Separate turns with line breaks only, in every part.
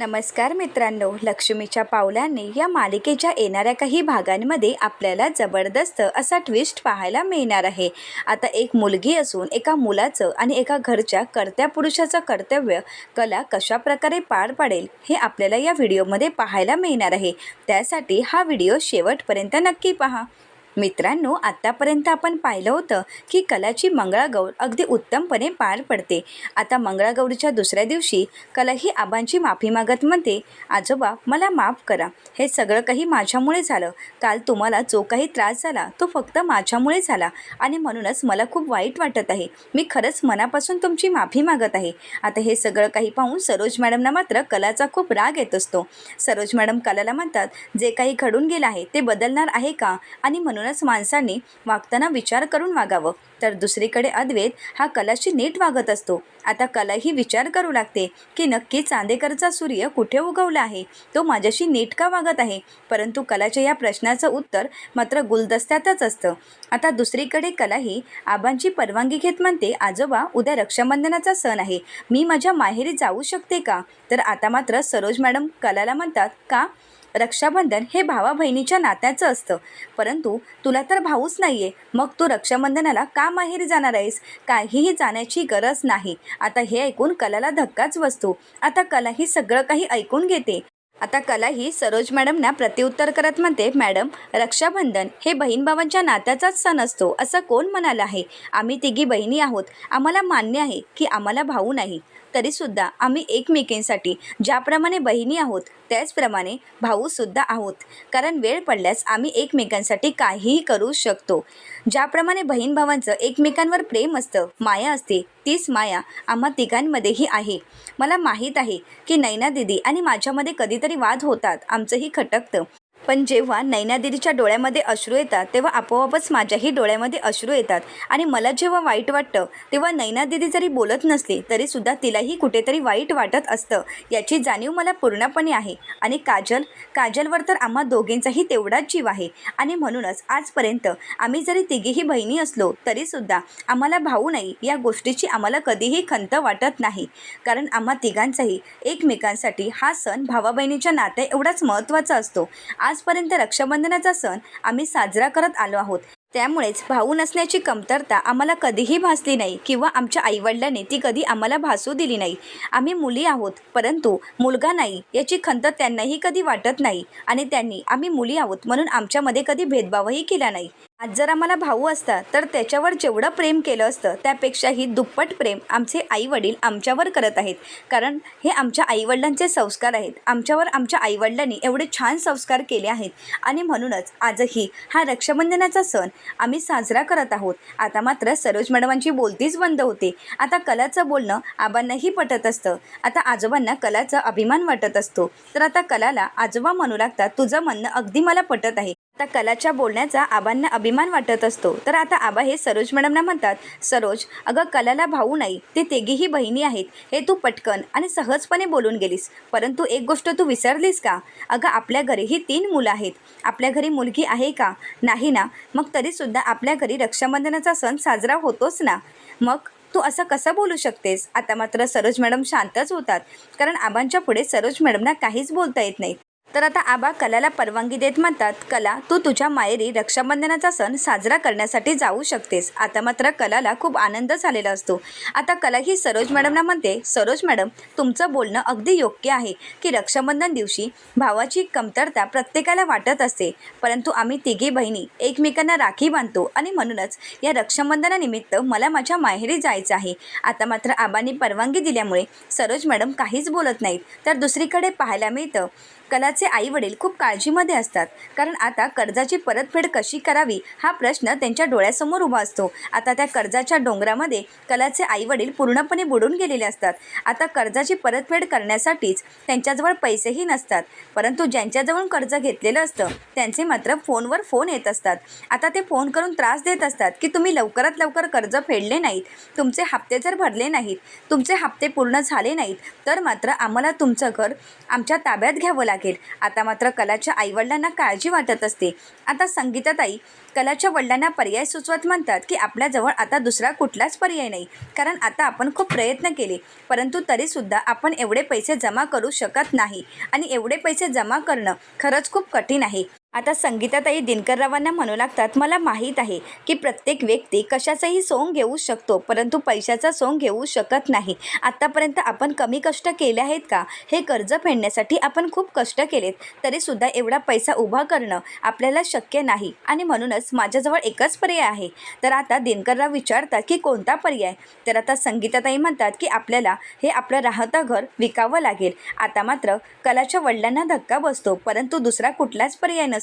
नमस्कार मित्रांनो लक्ष्मीच्या पावलांनी या मालिकेच्या येणाऱ्या काही भागांमध्ये आपल्याला जबरदस्त असा ट्विस्ट पाहायला मिळणार आहे. आता एक मुलगी असून एका मुलाचं आणि एका घरच्या कर्त्या पुरुषाचं कर्तव्य कला कशा प्रकारे पार पाडेल हे आपल्याला या व्हिडिओमध्ये पाहायला मिळणार आहे. त्यासाठी हा व्हिडिओ शेवटपर्यंत नक्की पहा. मित्रांनो आत्तापर्यंत आपण पाहिलं होतं की कलाची मंगळागौर अगदी उत्तमपणे पार पडते. आता मंगळागौरीच्या दुसऱ्या दिवशी कला ही आबांची माफी मागत म्हणते आजोबा मला माफ करा. हे सगळं काही माझ्यामुळे झालं. काल तुम्हाला जो काही त्रास झाला तो फक्त माझ्यामुळे झाला. आणि म्हणूनच मला खूप वाईट वाटत आहे. मी खरंच मनापासून तुमची माफी मागत आहे. आता हे सगळं काही पाहून सरोज मॅडमना मात्र कलाचा खूप राग येत असतो. सरोज मॅडम कलाला म्हणतात जे काही घडून गेलं आहे ते बदलणार आहे का? आणि म्हणून म्हणूनच माणसांनी वागताना विचार करून वागावं. तर दुसरीकडे अद्वैत हा कलाशी नीट वागत असतो. आता कला ही विचार करू लागते की नक्की चांदेकरचा सूर्य कुठे उगवला आहे? तो माझ्याशी नीट का वागत आहे? परंतु कलाच्या या प्रश्नाचं उत्तर मात्र गुलदस्त्यातच असतं. आता दुसरीकडे कला ही आबांची परवानगी घेत म्हणते आजोबा उद्या रक्षाबंधनाचा सण आहे. मी माझ्या माहेरी जाऊ शकते का? तर आता मात्र सरोज मॅडम कलाला म्हणतात का? रक्षाबंधन हे भावा बहिणीच्या नात्याचं असतं. परंतु तुला तर भाऊच नाही आहे मग तू रक्षाबंधनाला का माहेर जाणार आहेस? काहीही जाण्याची गरज नाही. आता हे ऐकून कलाला धक्काच बसतो. आता कला ही सगळं काही ऐकून घेते. आता कला ही सरोज मॅडमना प्रत्युत्तर करत म्हणते मॅडम रक्षाबंधन हे बहीण भावांच्या नात्याचाच सण असतो. असं कोण म्हणालं आहे? आम्ही तिघी बहिणी आहोत. आम्हाला मान्य आहे की आम्हाला भाऊ नाही. तरीसुद्धा आम्ही एकमेकींसाठी ज्याप्रमाणे बहिणी आहोत त्याचप्रमाणे भाऊसुद्धा आहोत. कारण वेळ पडल्यास आम्ही एकमेकांसाठी काहीही करू शकतो. ज्याप्रमाणे बहीण भावांचं एकमेकांवर प्रेम असतं माया असते तीच माया आम्हा तिघांमध्येही आहे. मला माहीत आहे की नैना दिदी आणि माझ्यामध्ये कधीतरी वाद होतात आमचंही खटकतं. पण जेव्हा नैना दिदीच्या डोळ्यामध्ये अश्रू येतात तेव्हा आपोआपच माझ्याही डोळ्यामध्ये अश्रू येतात. आणि मला जेव्हा वाईट वाटतं तेव्हा नैना दिदी जरी बोलत नसली तरीसुद्धा तिलाही कुठेतरी वाईट वाटत असतं. याची जाणीव मला पूर्णपणे आहे. आणि काजल काजलवर तर आम्हा दोघींचाही तेवढाच जीव आहे. आणि म्हणूनच आजपर्यंत आम्ही जरी तिघीही बहिणी असलो तरीसुद्धा आम्हाला भाऊ नाही या गोष्टीची आम्हाला कधीही खंत वाटत नाही. कारण आम्हा तिघांचाही एकमेकांसाठी हा सण भावा बहिणीच्या नात्या एवढाच महत्त्वाचा असतो. आज आजपर्यंत रक्षाबंधनाचा सण आम्ही साजरा करत आलो आहोत. त्यामुळेच भाऊ नसण्याची कमतरता आम्हाला कधीही भासली नाही किंवा आमच्या आईवडिलांनी ती कधी आम्हाला भासू दिली नाही. आम्ही मुली आहोत परंतु मुलगा नाही याची खंत त्यांनाही कधी वाटत नाही आणि त्यांनी आम्ही मुली आहोत म्हणून आमच्यामध्ये कधी भेदभावही केला नाही. आज जर आम्हाला भाऊ असता तर त्याच्यावर जेवढं प्रेम केलं असतं त्यापेक्षाही दुप्पट प्रेम आमचे आईवडील आमच्यावर करत आहेत. कारण हे आमच्या आईवडिलांचे संस्कार आहेत. आमच्यावर आमच्या आईवडिलांनी एवढे छान संस्कार केले आहेत. आणि म्हणूनच आजही हा रक्षाबंधनाचा सण आम्ही साजरा करत आहोत. आता मात्र सरोज मॅडमांची बोलतीच बंद होते. आता कलाचं बोलणं आबांनाही पटत असतं. आता आजोबांना कलाचा अभिमान वाटत असतो. तर आता कलाला आजोबा म्हणू लागतात तुझं म्हणणं अगदी मला पटत आहे. आता कलाच्या बोलण्याचा आबांना अभिमान वाटत असतो. तर आता आबा हे सरोज मॅडमना म्हणतात सरोज अगं कलाला भाऊ नाही ते तेघीही बहिणी आहेत. हे तू पटकन आणि सहजपणे बोलून गेलीस. परंतु एक गोष्ट तू विसरलीस का? अगं आपल्या घरीही तीन मुलं आहेत. आपल्या घरी मुलगी आहे का? नाही ना. मग तरीसुद्धा आपल्या घरी रक्षाबंधनाचा सण साजरा होतोच ना. मग तू असं कसं बोलू शकतेस? आता मात्र सरोज मॅडम शांतच होतात. कारण आबांच्या पुढे सरोज मॅडमना काहीच बोलता येत नाही. तर आता आबा कलाला परवानगी देत म्हणतात कला तू तुझ्या मायेरी रक्षाबंधनाचा सण साजरा करण्यासाठी जाऊ शकतेस. आता मात्र कलाला खूप आनंद झालेला असतो. आता कला ही सरोज मॅडमना म्हणते सरोज मॅडम तुमचं बोलणं अगदी योग्य आहे की रक्षाबंधन दिवशी भावाची कमतरता प्रत्येकाला वाटत असते. परंतु आम्ही तिघी बहिणी एकमेकांना राखी बांधतो आणि म्हणूनच या रक्षाबंधनानिमित्त मला माझ्या माहेरी जायचं आहे. आता मात्र आबांनी परवानगी दिल्यामुळे सरोज मॅडम काहीच बोलत नाहीत. तर दुसरीकडे पाहायला मिळतं कलाचे आई वडील खूप काळजीमध्ये असतात. कारण आता कर्जाची परतफेड कशी करावी हा प्रश्न त्यांच्या डोळ्यासमोर उभा असतो. आता त्या कर्जाच्या डोंगरामध्ये कलाचे आई वडील पूर्णपणे बुडून गेलेले असतात. आता कर्जाची परतफेड करण्यासाठीच त्यांच्याजवळ पैसेही नसतात. परंतु ज्यांच्याजवळ कर्ज घेतलेलं असतं त्यांचे मात्र फोनवर फोन येत असतात. आता ते फोन करून त्रास देत असतात की तुम्ही लवकरात लवकर कर्ज फेडले नाहीत. तुमचे हप्ते जर भरले नाहीत तुमचे हप्ते पूर्ण झाले नाहीत तर मात्र आम्हाला तुमचं घर आमच्या ताब्यात घ्यावं लागेल. लागेल. आता मात्र कलाच्या आईवडिलांना काळजी वाटत असते. आता संगीताताई कलाच्या वडिलांना पर्याय सुचवत म्हणतात की आपल्याजवळ आता दुसरा कुठलाच पर्याय नाही. कारण आता आपण खूप प्रयत्न केले परंतु तरीसुद्धा आपण एवढे पैसे जमा करू शकत नाही. आणि एवढे पैसे जमा करणं खरंच खूप कठीण आहे. आता संगीताताई दिनकररावांना म्हणू लागतात मला माहीत आहे की प्रत्येक व्यक्ती कशाचंही सोंग घेऊ शकतो परंतु पैशाचा सोंग घेऊ शकत नाही. आत्तापर्यंत आपण कमी कष्ट केले आहेत का? हे कर्ज फेडण्यासाठी आपण खूप कष्ट केलेत. तरीसुद्धा एवढा पैसा उभा करणं आपल्याला शक्य नाही. आणि म्हणूनच माझ्याजवळ एकच पर्याय आहे. तर आता दिनकरराव विचारतात की कोणता पर्याय? तर आता संगीताताई म्हणतात की आपल्याला हे आपलं राहतं घर विकावं लागेल. आता मात्र कलाच्या वडिलांना धक्का बसतो परंतु दुसरा कुठलाच पर्याय नसतो.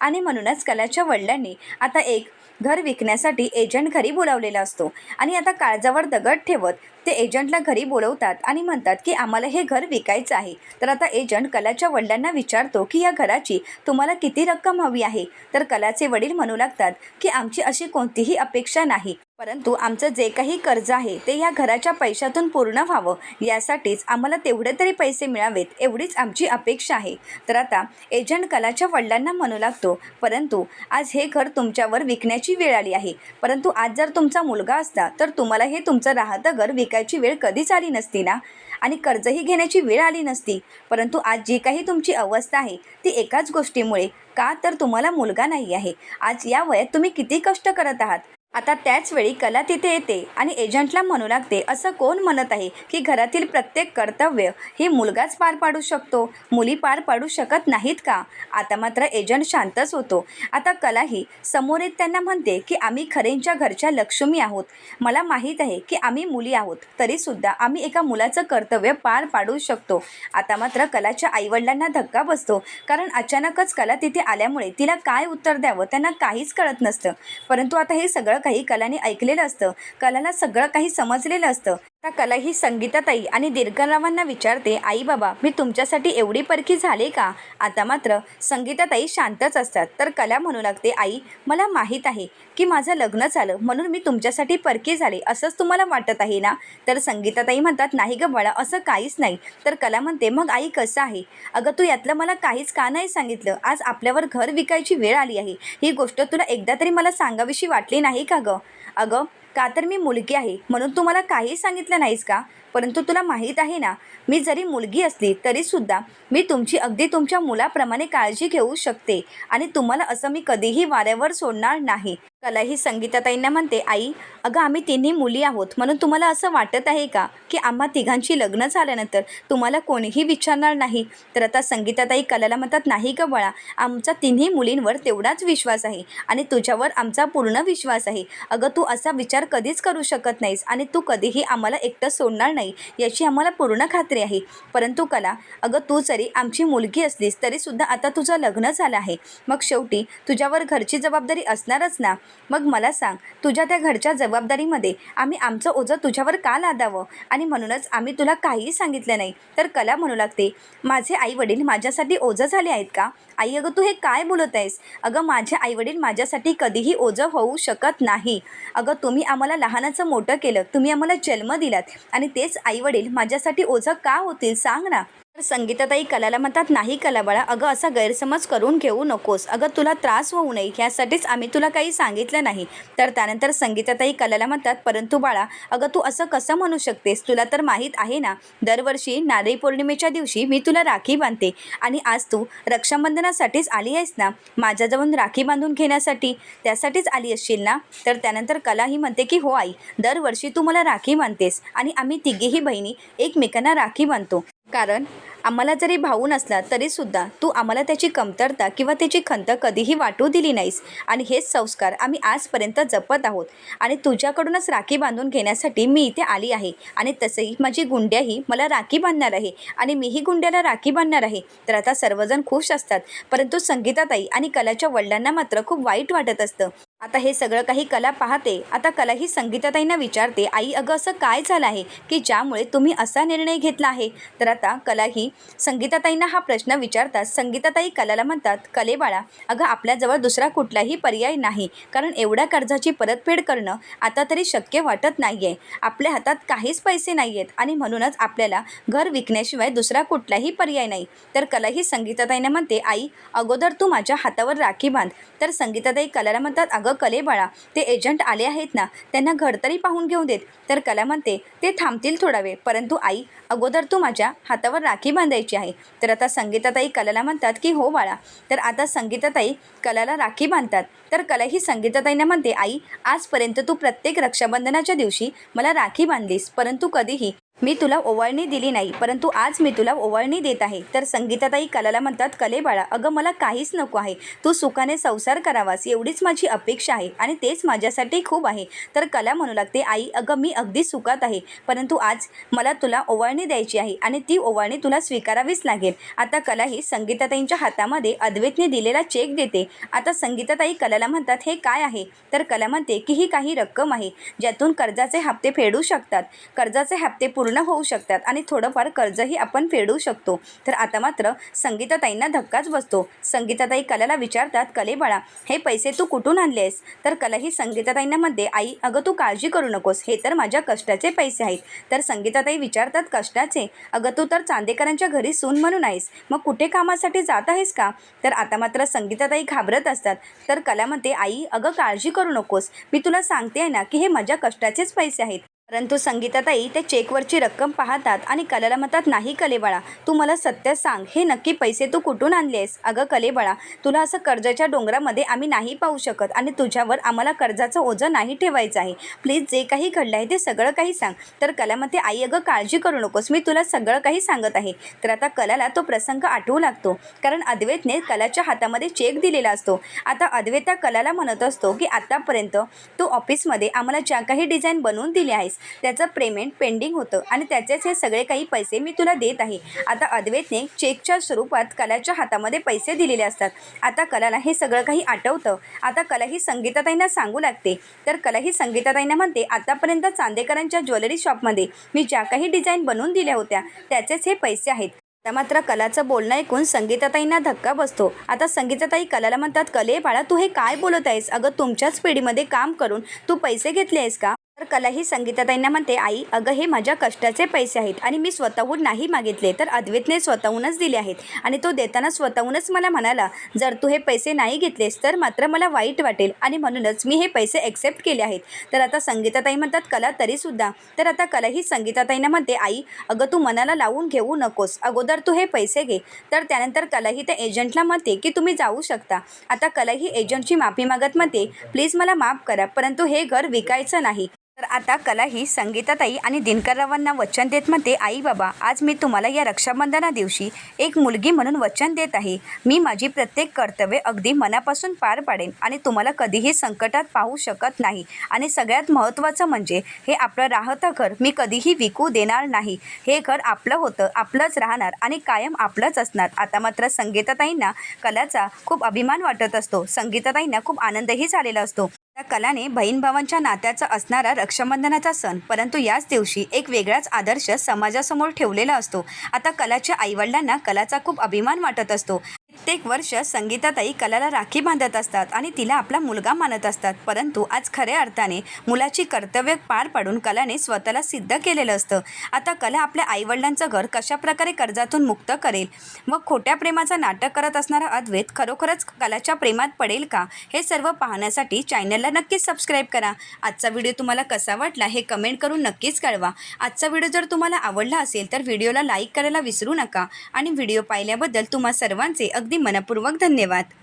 आणि म्हणूनच कलाच्या वडिलांनी आता एक घर विकण्यासाठी एजंट घरी बोलावलेला असतो. आणि आता काळजावर दगड ठेवत ते एजंटला घरी बोलवतात आणि म्हणतात की आम्हाला हे घर विकायचं आहे. तर आता एजंट कलाच्या वडिलांना विचारतो की या घराची तुम्हाला किती रक्कम हवी आहे? तर कलाचे वडील म्हणू लागतात की आमची अशी कोणतीही अपेक्षा नाही. परंतु आमचं जे काही कर्ज आहे ते या घराच्या पैशातून पूर्ण व्हावं. यासाठीच आम्हाला तेवढे तरी पैसे मिळावेत एवढीच आमची अपेक्षा आहे. तर आता एजंट कलाच्या वडिलांना म्हणू लागतो परंतु आज हे घर तुमच्यावर विकण्याची वेळ आली आहे. परंतु आज जर तुमचा मुलगा असता तर तुम्हाला हे तुमचं राहतं घर विकायची वेळ कधीच आली नसती ना? आणि कर्जही घेण्याची वेळ आली नसती. परंतु आज जी काही तुमची अवस्था आहे ती एकाच गोष्टीमुळे. का तर तुम्हाला मुलगा नाही आहे. आज या वयात तुम्ही किती कष्ट करत आहात? आता त्याचवेळी कला तिथे येते आणि एजंटला म्हणू लागते असं कोण म्हणत आहे की घरातील प्रत्येक कर्तव्य हे मुलगाच पार पाडू शकतो? मुली पार पाडू शकत नाहीत का? आता मात्र एजंट शांतच होतो. आता कलाही समोर येत त्यांना म्हणते की आम्ही खरेंच्या घरच्या लक्ष्मी आहोत. मला माहीत आहे की आम्ही मुली आहोत. तरीसुद्धा आम्ही एका मुलाचं कर्तव्य पार पाडू शकतो. आता मात्र कलाच्या आईवडिलांना धक्का बसतो कारण अचानकच कला तिथे आल्यामुळे तिला काय उत्तर द्यावं त्यांना काहीच कळत नसतं. परंतु आता हे सगळं काही कलाने ऐकलेलं असतं. कलाला सगळं काही समजलेलं असतं. आता कला ही संगीताताई आणि दीर्घरावांना विचारते आई बाबा मी तुमच्यासाठी एवढी परखी झाले का? आता मात्र संगीताताई शांतच असतात. तर कला म्हणू लागते आई मला माहीत आहे की माझं लग्न झालं म्हणून मी तुमच्यासाठी परकी झाले असंच तुम्हाला वाटत आहे ना? तर संगीताताई म्हणतात नाही गं बाळा असं काहीच नाही. तर कला म्हणते मग आई कसं आहे? अगं तू यातलं मला काहीच का नाही सांगितलं? आज आपल्यावर घर विकायची वेळ आली आहे. ही गोष्ट तुला एकदा तरी मला सांगावीशी वाटली नाही का गं? अगं का तर मी मुलगी आहे म्हणून तू मला काही सांगितलं नाहीस का? परंतु तुला माहीत आहे ना मी जरी मुलगी असली तरीसुद्धा मी तुमची अगदी तुमच्या मुलाप्रमाणे काळजी घेऊ शकते आणि तुम्हाला असं मी कधीही वाऱ्यावर सोडणार नाही. कलाही संगीताताईंना म्हणते आई अगं आम्ही तिन्ही मुली आहोत. म्हणून तुम्हाला असं वाटत आहे का की आम्हा तिघांची लग्न झाल्यानंतर तुम्हाला कोणीही विचारणार नाही? तर आता संगीताताई कलाला म्हणतात नाही का बळा आमचा तिन्ही मुलींवर तेवढाच विश्वास आहे आणि तुझ्यावर आमचा पूर्ण विश्वास आहे. अगं तू असा विचार कधीच करू शकत नाहीस आणि तू कधीही आम्हाला एकटं सोडणार नाही याची आम्हाला पूर्ण खात्री आहे. परंतु कला अगं तू जरी आमची मुलगी असलीस तरीसुद्धा आता तुझं लग्न झालं आहे. मग शेवटी तुझ्यावर घरची जबाबदारी असणारच ना? मग मला सांग तुझ्या त्या घरच्या जब जबाबदारीमध्ये आम्ही आमचं ओझं तुझ्यावर का लादावं? आणि म्हणूनच आम्ही तुला काहीही सांगितलं नाही. तर कला म्हणू लागते. माझे आई वडील माझ्यासाठी ओझं झाले आहेत का? आई अगं तू हे काय बोलत आहेस? अगं माझे आईवडील माझ्यासाठी कधीही ओझं होऊ शकत नाही. अगं तुम्ही आम्हाला लहानाचं मोठं केलं. तुम्ही आम्हाला जन्म दिलात. आणि तेच आईवडील माझ्यासाठी ओझं का होतील? सांग ना. तर संगीताताई कलाला म्हणतात नाही कला बाळा अगं असा गैरसमज करून घेऊ नकोस. अगं तुला त्रास होऊ नये ह्यासाठीच आम्ही तुला काही सांगितलं नाही. तर त्यानंतर संगीताताई कलाला म्हणतात परंतु बाळा अगं तू असं कसं म्हणू शकतेस? तुला तर माहीत आहे ना दरवर्षी नारळी पौर्णिमेच्या दिवशी मी तुला राखी बांधते. आणि आज तू रक्षाबंधनासाठीच आली आहेस ना माझ्याजवळ राखी बांधून घेण्यासाठी? त्यासाठीच आली असशील ना? तर त्यानंतर कला ही म्हणते की हो आई दरवर्षी तू मला राखी बांधतेस आणि आम्ही तिघेही बहिणी एकमेकांना राखी बांधतो. कारण आम्हाला जरी भाऊ नसला तरीसुद्धा तू आम्हाला त्याची कमतरता किंवा त्याची खंत कधीही वाटू दिली नाहीस. आणि हेच संस्कार आम्ही आजपर्यंत जपत आहोत. आणि तुझ्याकडूनच राखी बांधून घेण्यासाठी मी इथे आली आहे. आणि तसंही माझी गुंड्याही मला राखी बांधणार आहे. आणि मीही गुंड्याला राखी बांधणार आहे. तर आता सर्वजण खुश असतात. परंतु संगीताताई आणि कलाच्या वडिलांना मात्र खूप वाईट वाटत असतं. आता हे सगळं काही कला पाहते आता कला ही संगीताताईंना विचारते आई अगं असं काय झालं आहे की ज्यामुळे तुम्ही असा निर्णय घेतला आहे? तर आता कला ही संगीताताईंना हा प्रश्न विचारतात. संगीताताई कलाला म्हणतात कले बाळा अगं आपल्याजवळ दुसरा कुठलाही पर्याय नाही कारण एवढ्या कर्जाची परतफेड करणं आता तरी शक्य वाटत नाही आहे आपल्या हातात काहीच पैसे नाही आहेत आणि म्हणूनच आपल्याला घर विकण्याशिवाय दुसरा कुठलाही पर्याय नाही. तर कला ही संगीताताईंना म्हणते आई अगोदर तू माझ्या हातावर राखी बांध. तर संगीताताई कलाला म्हणतात अगं कले बाळा ते एजंट आले आहेत ना त्यांना घर तरी पाहून घेऊन देत. तर कला म्हणते ते थांबतील थोडा वेळ परंतु आई अगोदर तू माझ्या हातावर राखी बांधायची आहे. तर आता संगीताताई कलाला म्हणतात की हो बाळा. तर आता संगीताताई कलाला राखी बांधतात. तर कला ही संगीताताईंना म्हणते आई आजपर्यंत तू प्रत्येक रक्षाबंधनाच्या दिवशी मला राखी बांधलीस परंतु कधीही मी तुला ओवाळणी दिली नाही परंतु आज मी तुला ओवाळणी देत आहे. तर संगीताताई कलाला म्हणतात कले बाळा अगं मला काहीच नको आहे. तू सुखाने संसार करावास एवढीच माझी अपेक्षा आहे आणि तेच माझ्यासाठी खूप आहे. तर कला म्हणू लागते आई अगं मी अगदी सुखात आहे परंतु आज मला तुला ओवाळणी द्यायची आहे आणि ती ओवाळणी तुला स्वीकारावीच लागेल. आता कला ही संगीताताईंच्या हातामध्ये अद्वैतने दिलेला चेक देते. आता संगीताताई कलाला म्हणतात हे काय आहे? तर कला म्हणते की ही काही रक्कम आहे ज्यातून कर्जाचे हप्ते फेडू शकतात. कर्जाचे हप्ते पूर्ण पूर्ण होऊ शकतात आणि थोडंफार कर्जही आपण फेडू शकतो. तर आता मात्र संगीताताईंना धक्काच बसतो. संगीताताई कलाला विचारतात कले बाळा हे पैसे तू कुठून आणलेस तर कला ही संगीताताईंना म्हणते आई अगं तू काळजी करू नकोस हे तर माझ्या कष्टाचे पैसे आहेत. तर संगीताताई विचारतात कष्टाचे? अगं तू तर चांदेकरांच्या घरी सून म्हणून आहेस. मग कुठे कामासाठी जात आहेस का? तर आता मात्र संगीताताई घाबरत असतात. तर कला म्हणते आई अगं काळजी करू नकोस. मी तुला सांगते ना की हे माझ्या कष्टाचेच पैसे आहेत. परंतु संगीताताई त्या चेकवरची रक्कम पाहतात आणि कलेला म्हणतात नाही कलेबाळा तू मला सत्य सांग. हे नक्की पैसे तू कुठून आणलेस? अगं कलेबाळा तुला असं कर्जाच्या डोंगरामध्ये आम्ही नाही पाहू शकत आणि तुझ्यावर आम्हाला कर्जाचं ओझं नाही ठेवायचं आहे. प्लीज जे काही घडलं आहे ते सगळं काही सांग. तर कलामध्ये आई अगं काळजी करू नकोस. मी तुला सगळं काही सांगत आहे. तर आता कलाला तो प्रसंग आठवू लागतो. कारण अद्वैतने कलाच्या हातामध्ये चेक दिलेला असतो. आता अद्वैत त्या कलाला म्हणत असतो की आतापर्यंत तू ऑफिसमध्ये आम्हाला ज्या काही डिझाईन बनवून दिले आहेस त्याचं पेमेंट पेंडिंग होतं. आणि त्याचेच हे सगळे काही पैसे मी तुला देत आहे. आता अद्वैतने चेकच्या स्वरूपात कलाच्या हातामध्ये पैसे दिलेले असतात. आता कलाला हे सगळं काही आठवतं. आता कला ही संगीताताईंना सांगू लागते. तर कला ही संगीताताईंना म्हणते आतापर्यंत चांदेकरांच्या ज्वेलरी शॉपमध्ये मी ज्या काही डिझाईन बनवून दिल्या होत्या त्याचेच हे पैसे आहेत. आता मात्र कलाचं बोलणं ऐकून संगीताताईंना धक्का बसतो. आता संगीताताई कलाला म्हणतात कले बाळा तू हे काय बोलत आहेस? अगं तुमच्याच पिढीमध्ये काम करून तू पैसे घेतले आहेस का? तर कला ही संगीताताईंना म्हणते आई अगं हे माझ्या कष्टाचे पैसे आहेत आणि मी स्वतःहून नाही मागितले तर अद्वैतने स्वतःहूनच दिले आहेत आणि तो देताना स्वतःहूनच मला म्हणाला जर तू हे पैसे नाही घेतलेस तर मात्र मला वाईट वाटेल आणि म्हणूनच मी हे पैसे ॲक्सेप्ट केले आहेत. तर आता संगीताताई म्हणतात कला तरीसुद्धा. तर आता कला ही संगीताताईंना म्हणते आई अगं तू मनाला लावून घेऊ नकोस. अगोदर तू हे पैसे घे. तर त्यानंतर कलाही त्या एजंटला म्हणते की तुम्ही जाऊ शकता. आता कला ही एजंटची माफी मागत म्हणते प्लीज मला माफ करा परंतु हे घर विकायचं नाही. तर आता कला ही संगीताताई आणि दिनकररावांना वचन देत म्हणते आई बाबा आज मी तुम्हाला या रक्षाबंधना दिवशी एक मुलगी म्हणून वचन देत आहे. मी माझी प्रत्येक कर्तव्य अगदी मनापासून पार पाडेन आणि तुम्हाला कधीही संकटात पाहू शकत नाही. आणि सगळ्यात महत्त्वाचं म्हणजे हे आपलं राहतं घर मी कधीही विकू देणार नाही. हे घर आपलं होतं आपलंच राहणार आणि कायम आपलंच असणार. आता मात्र संगीताताईंना कलाचा खूप अभिमान वाटत असतो. संगीताताईंना खूप आनंदही झालेला असतो. त्या कलाने बहीण भावांच्या नात्याचा असणारा रक्षाबंधनाचा सण परंतु याच दिवशी एक वेगळाच आदर्श समाजासमोर ठेवलेला असतो. आता कलाच्या आईवडिलांना कलाचा खूप अभिमान वाटत असतो. कित्येक वर्ष संगीताताई कलाला राखी बांधत असतात आणि तिला आपला मुलगा मानत असतात. परंतु आज खऱ्या अर्थाने मुलाची कर्तव्य पार पाडून कलाने स्वतःला सिद्ध केलेलं असतं. आता कला आपल्या आईवडिलांचं घर कशाप्रकारे कर्जातून मुक्त करेल? व खोट्या प्रेमाचं नाटक करत असणारा अद्वैत खरोखरच कलाच्या प्रेमात पडेल का? हे सर्व पाहण्यासाठी चॅनलला नक्कीच सबस्क्राईब करा. आजचा व्हिडिओ तुम्हाला कसा वाटला हे कमेंट करून नक्कीच कळवा. आजचा व्हिडिओ जर तुम्हाला आवडला असेल तर व्हिडिओला लाईक करायला विसरू नका. आणि व्हिडिओ पाहिल्याबद्दल तुम्हा सर्वांचे अगदी मनपूर्वक धन्यवाद.